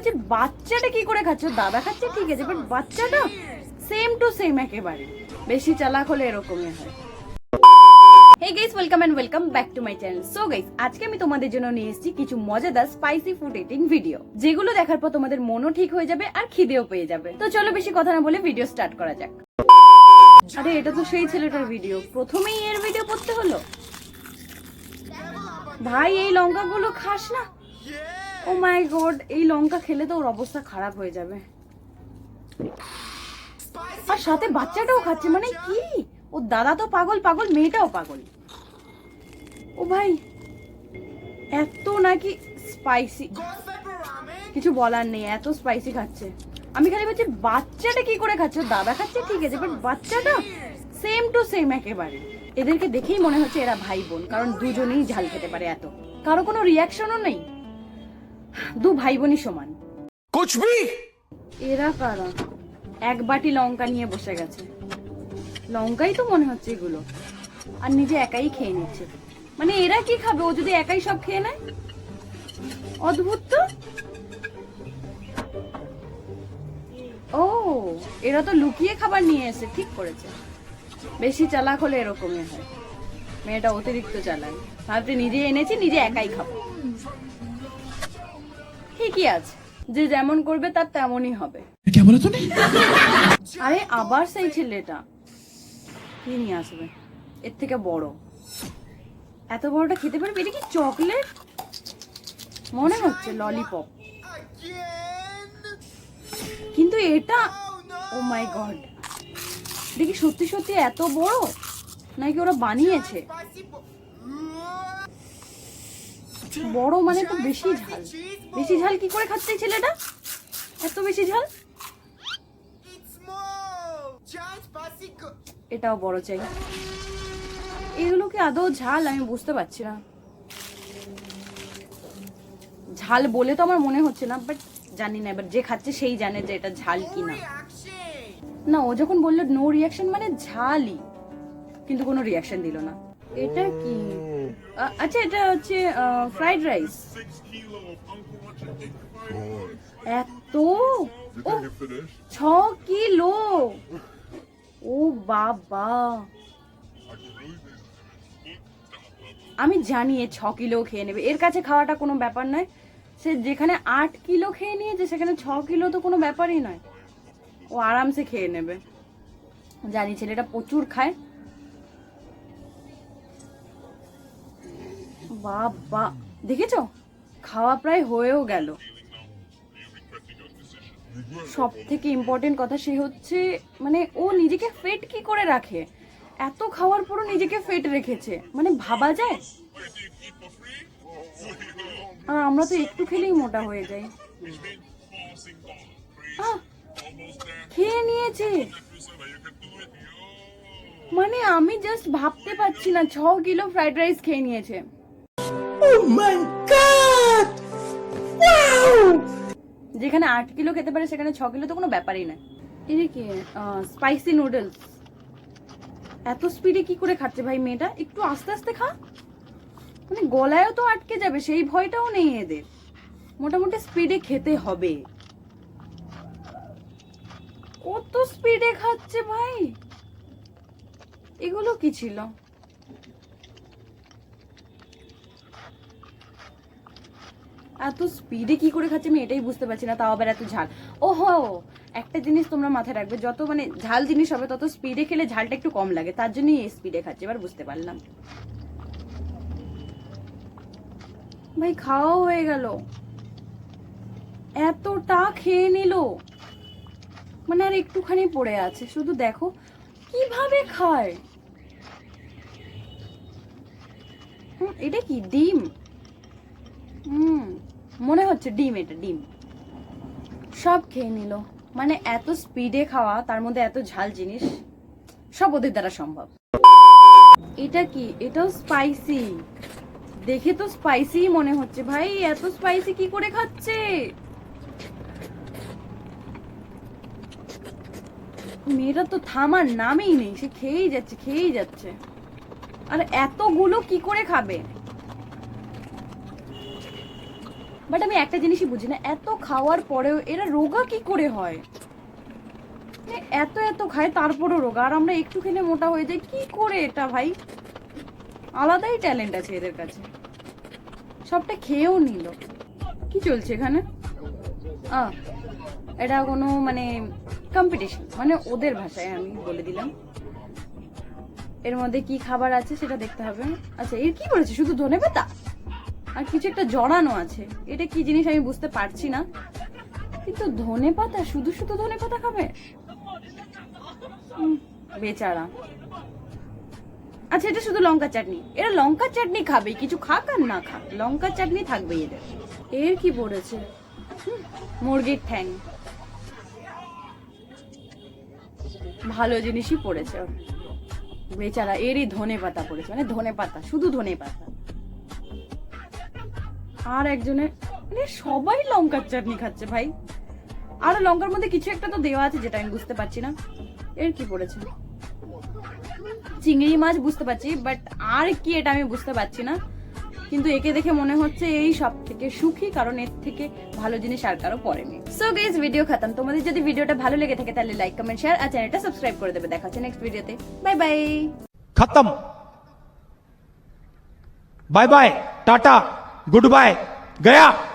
বলছি বাচ্চাটা কি করে খাচ্ছে? দাদা খাচ্ছে, ঠিক আছে বাট বাচ্চাটা সেম টু সেম একেবারে। বেশি চালাক হলে এরকমই হয়। Hey guys welcome and welcome back to my channel so guys আজকে আমি তোমাদের জন্য নিয়ে এসেছি কিছু মজাদার স্পাইসি ফুড ইটিং ভিডিও যেগুলো দেখার পর তোমাদের মনও ঠিক হয়ে যাবে আর খিদেও পেয়ে যাবে। তো চলো বেশি কথা না বলে ভিডিও স্টার্ট করা যাক। আরে, এটা তো সেই ছেলেটার ভিডিও প্রথমেই এর ভিডিও করতে হলো? ভাই, এই লঙ্কাগুলো খাস না। ও মাই গড এই লঙ্কা খেলে তো ওর অবস্থা খারাপ হয়ে যাবে। আর সাথে বাচ্চাটাও খাচ্ছে মানে কি? ও দাদা তো পাগল পাগল, মেয়েটাও পাগল। ও ভাই, এত নাকি স্পাইসি কিছু বলার নেই, এত স্পাইসি খাচ্ছে। আমি খালি বলছি বাচ্চাটা কি করে খাচ্ছে? ওর দাদা খাচ্ছে, ঠিক আছে বাট বাচ্চাটা সেম টু সেম একেবারে। এদেরকে দেখেই মনে হচ্ছে এরা ভাই বোন, কারণ দুজনেই ঝাল খেতে পারে এত। কারও কোনো রিয়াকশনও নেই। দু ভাই বোনই সমান। কুচবি! এরা কারা? এক বাটি লঙ্কা নিয়ে বসে গেছে। লঙ্কাই তো মনে হচ্ছে এগুলো। আর নিজে একাই খেয়ে নিচ্ছে। মানে এরা কি খাবে? ও যদি একাই সব খেয়ে নেয়? অদ্ভুত তো। ও এরা তো লুকিয়ে খাবার নিয়ে এসে ঠিক করেছে। বেশি চালাক হলে এরকমই হয়। মেয়েটা অতিরিক্ত চালায় ভাবতে নিজে এনেছি নিজে একাই খাব। ঠিকই আছে। যে যেমন করবে তার তেমনই হবে। আরে আবার সেই ছেলেটা। কি নিয়ে আসবে? এর থেকে বড়। এত বড়টা খেতে পারবে? এটা কি চকলেট? মনে হচ্ছে ললিপপ। কিন্তু এটা ও মাই গড। দেখি সত্যি সত্যি এত বড়? নাকি ওরা বানিয়েছে? বড় মানে তো বেশি ঝাল। বেশি ঝাল কি করে খাচ্ছে ছেলেটা? এত বেশি ঝাল? এটাও বড় চাই। এগুলো কি আদৌ ঝাল? আমি বুঝতে পারছি না। ঝাল বলে তো আমার মনে হচ্ছে না বাট জানি না। এবার যে খাচ্ছে সেই জানে যে এটা ঝাল কি না না ও যখন বলল নো রিয়াকশন মানে ঝালই কিন্তু কোনো রিয়াকশন দিল না। এটা কি? আচ্ছা এটা হচ্ছে ফ্রাইড রাইস এত? ও ছ কিলো? ও বাবা। আমি জানি এ ছ কিলো খেয়ে নেবে। এর কাছে খাওয়াটা কোনো ব্যাপার নয়। সে যেখানে আট কিলো খেয়ে নিয়েছে, সেখানে ছ কিলো তো কোনো ব্যাপারই নয়। ও আরামসে খেয়ে নেবে। জানি ছেলেটা প্রচুর খায়। বাবা। দেখেছ? খাওয়া প্রায় হয়েও গেল। সব থেকে ইম্পর্টেন্ট কথা সে হচ্ছে মানে ও নিজেকে ফিট কি করে রাখে? এত খাওয়ার পরও নিজেকে ফিট রেখেছে। মানে ভাবা যায়? আর আমরা তো একটু খেলেই মোটা হয়ে যাই। খেয়ে নিয়েছে। মানে আমি জাস্ট ভাবতে পারছি না, ছ কিলো ফ্রাইড রাইস খেয়ে নিয়েছে। যেখানে আট কিলো খেতে পারে, সেখানে ছ কিলো তো কোনো ব্যাপারই না। এটা কি স্পাইসি নুডলস এত স্পিডে কি করে খাচ্ছে ভাই মেয়েটা? একটু আস্তে আস্তে খা। মানে গলায়ও তো আটকে যাবে, সেই ভয়টাও নেই এদের। মোটামুটি স্পিডে খেতে হবে। কত স্পিডে খাচ্ছে ভাই? এগুলো কি ছিল? এত স্পিডে কি করে খাচ্ছে আমি এটাই বুঝতে পারছি না, তাও আবার এত ঝাল। ওহো, একটা জিনিস তোমরা মাথায় রাখবে, যত মানে ঝাল জিনিস হবে, তত স্পিডে খেলে ঝালটা একটু কম লাগে, তার জন্যই এই স্পিডে খাচ্ছে, এবার বুঝতে পারলাম। ভাই, খাওয়াও হয়ে গেল। এতটা খেয়ে নিল। মানে আর একটুখানি পড়ে আছে, শুধু দেখো, কীভাবে খায়? এটা কি, ডিম? মনে হচ্ছে ডিম এটা, ডিম। সব খেয়ে নিল। মানে এত স্পিডে খাওয়া, তার মধ্যে এত ঝাল জিনিস, সব ওদের দ্বারা সম্ভব। এটা কি? এটাও স্পাইসি দেখে তো স্পাইসি মনে হচ্ছে। ভাই, এত স্পাইসি কি করে খাচ্ছে? মেয়েটা তো থামার নামেই নেই, সে খেয়েই যাচ্ছে খেয়েই যাচ্ছে। আর এতগুলো কি করে খাবে? বাট আমি একটা জিনিসই বুঝি না, এত খাওয়ার পরেও এরা রোগা কি করে হয়? এত এত খায়, তারপরও রোগা। আর আমরা একটু খেলে মোটা হয়ে যাই, কি করে এটা ভাই? আলাদাই ট্যালেন্ট আছে এদের কাছে। সবটা খেয়েও নিল। কি চলছে এখানে? এটা কোনো মানে কম্পিটিশন মানে ওদের ভাষায় আমি বলে দিলাম। এর মধ্যে কি খাবার আছে সেটা দেখতে হবে। আচ্ছা এর কি বলেছে? শুধু ধনে পাতা আর কিছু একটা জড়ানো আছে। এটা কি জিনিস আমি বুঝতে পারছি না। কিন্তু ধনে পাতা, শুধু শুধু ধনে পাতা খাবে? বেচারা। আচ্ছা এটা শুধু লঙ্কা চাটনি। এরা লঙ্কা চাটনি খাবে কিছু খাক আর না খাক। লঙ্কা চাটনি থাকবে এদের। এর কি পড়েছে? মুরগির ঠ্যাং। ভালো জিনিসই পড়েছে। বেচারা, এরই ধনে পাতা পড়েছে। মানে ধনে পাতা, শুধু ধনে পাতা। আর একজনে মানে সবাই লঙ্কার চাটনি খাচ্ছে ভাই। আর লঙ্কার মধ্যে কিছু একটা তো দেওয়া আছে যেটা আমি বুঝতে পারছি না। এর কি পড়েছে চিংড়ি মাছ বুঝতে পারছি বাট আর কি এটা আমি বুঝতে পারছি না। কিন্তু একে দেখে মনে হচ্ছে এই সব থেকে সুখী, কারণ এর থেকে ভালো জিনিস আর কারও পড়েনি। সো গেস ভিডিও খতম। তোমাদের যদি ভিডিওটা ভালো লেগে থাকে, তাহলে লাইক কমেন্ট শেয়ার আর চ্যানেলটা সাবস্ক্রাইব করে দেবে। দেখা হচ্ছে নেক্সট ভিডিওতে বাই বাই খতম। Bye bye tata. Good bye गया।